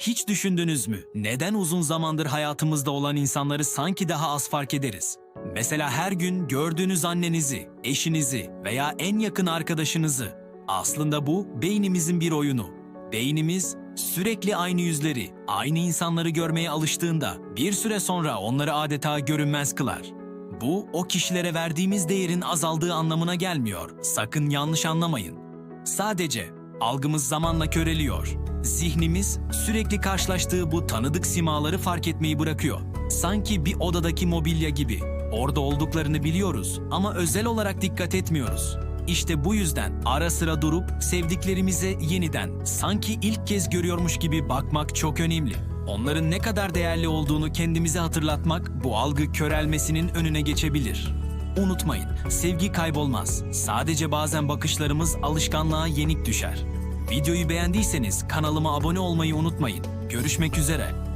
Hiç düşündünüz mü? Neden uzun zamandır hayatımızda olan insanları sanki daha az fark ederiz? Mesela her gün gördüğünüz annenizi, eşinizi veya en yakın arkadaşınızı. Aslında bu beynimizin bir oyunu. Beynimiz sürekli aynı yüzleri, aynı insanları görmeye alıştığında bir süre sonra onları adeta görünmez kılar. Bu o kişilere verdiğimiz değerin azaldığı anlamına gelmiyor. Sakın yanlış anlamayın. Sadece algımız zamanla köreliyor. Zihnimiz sürekli karşılaştığı bu tanıdık simaları fark etmeyi bırakıyor. Sanki bir odadaki mobilya gibi. Orada olduklarını biliyoruz ama özel olarak dikkat etmiyoruz. İşte bu yüzden ara sıra durup sevdiklerimize yeniden sanki ilk kez görüyormuş gibi bakmak çok önemli. Onların ne kadar değerli olduğunu kendimize hatırlatmak bu algı körelmesinin önüne geçebilir. Unutmayın, sevgi kaybolmaz. Sadece bazen bakışlarımız alışkanlığa yenik düşer. Videoyu beğendiyseniz kanalıma abone olmayı unutmayın. Görüşmek üzere.